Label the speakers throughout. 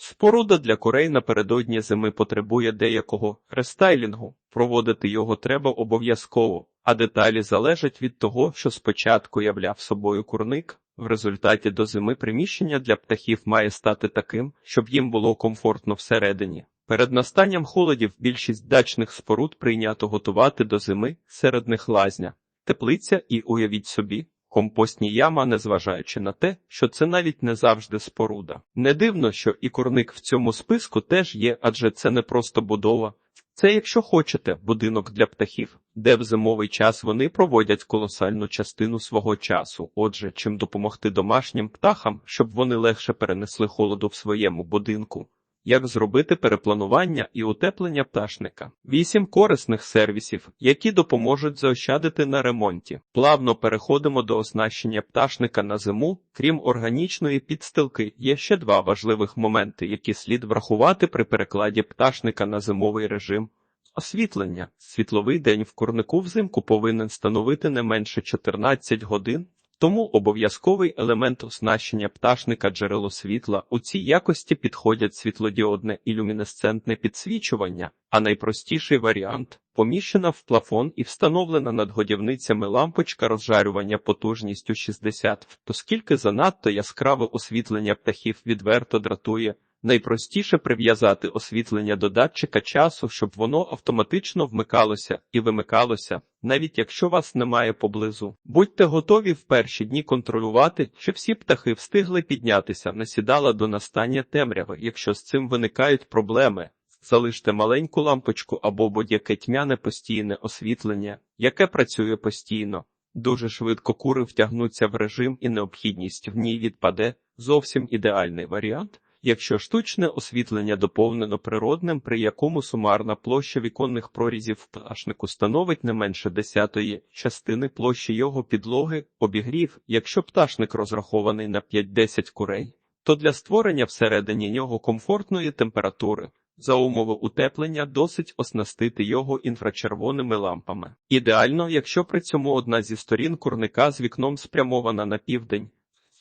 Speaker 1: Споруда для курей напередодні зими потребує деякого рестайлінгу. Проводити його треба обов'язково, а деталі залежать від того, що спочатку являв собою курник. В результаті до зими приміщення для птахів має стати таким, щоб їм було комфортно всередині. Перед настанням холодів більшість дачних споруд прийнято готувати до зими серед них лазня, теплиця і уявіть собі. Компостні яма, незважаючи на те, що це навіть не завжди споруда. Не дивно, що і курник в цьому списку теж є, адже це не просто будова. Це, якщо хочете, будинок для птахів, де в зимовий час вони проводять колосальну частину свого часу. Отже, чим допомогти домашнім птахам, щоб вони легше перенесли холоду в своєму будинку. Як зробити перепланування і утеплення пташника? Вісім корисних сервісів, які допоможуть заощадити на ремонті. Плавно переходимо до оснащення пташника на зиму. Крім органічної підстилки, є ще два важливих моменти, які слід врахувати при перекладі пташника на зимовий режим. Освітлення. Світловий день в курнику взимку повинен становити не менше 14 годин. Тому обов'язковий елемент оснащення пташника джерело світла у цій якості підходять світлодіодне і люмінесцентне підсвічування, а найпростіший варіант поміщена в плафон і встановлена над годівницями лампочка розжарювання потужністю 60, оскільки занадто яскраве освітлення птахів відверто дратує. Найпростіше прив'язати освітлення до датчика часу, щоб воно автоматично вмикалося і вимикалося, навіть якщо вас немає поблизу. Будьте готові в перші дні контролювати, чи всі птахи встигли піднятися, не сідала до настання темряви. Якщо з цим виникають проблеми, залиште маленьку лампочку або будь-яке тьмяне постійне освітлення, яке працює постійно. Дуже швидко кури втягнуться в режим і необхідність в ній відпаде. Зовсім ідеальний варіант. Якщо штучне освітлення доповнено природним, при якому сумарна площа віконних прорізів пташнику становить не менше десятої частини площі його підлоги, обігрів, якщо пташник розрахований на 5-10 курей, то для створення всередині нього комфортної температури за умови утеплення досить оснастити його інфрачервоними лампами. Ідеально, якщо при цьому одна зі сторін курника з вікном спрямована на південь.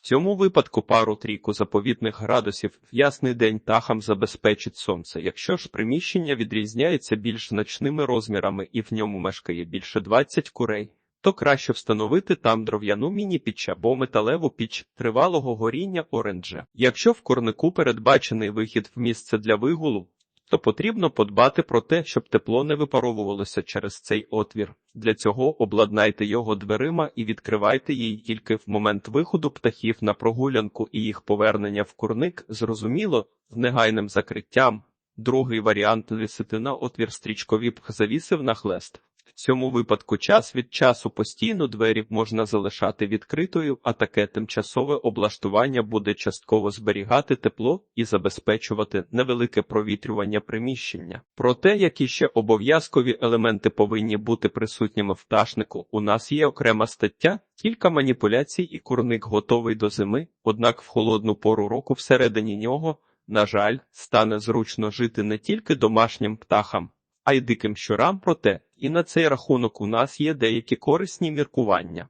Speaker 1: Цьому випадку пару трійку заповітних градусів в ясний день тахам забезпечить сонце. Якщо ж приміщення відрізняється більш значними розмірами і в ньому мешкає більше 20 курей, то краще встановити там дров'яну міні-піч або металеву піч тривалого горіння оранжа. Якщо в курнику передбачений вихід в місце для вигулу, то потрібно подбати про те, щоб тепло не випаровувалося через цей отвір. Для цього обладнайте його дверима і відкривайте її тільки в момент виходу птахів на прогулянку і їх повернення в курник, зрозуміло, з негайним закриттям. Другий варіант висити на отвір стрічкові б завісив на хлест. Цьому випадку час від часу постійно двері можна залишати відкритою, а таке тимчасове облаштування буде частково зберігати тепло і забезпечувати невелике провітрювання приміщення. Про те, які ще обов'язкові елементи повинні бути присутніми в пташнику, у нас є окрема стаття, кілька маніпуляцій і курник готовий до зими, однак в холодну пору року всередині нього, на жаль, стане зручно жити не тільки домашнім птахам, а й диким щурам проте, і на цей рахунок у нас є деякі корисні міркування.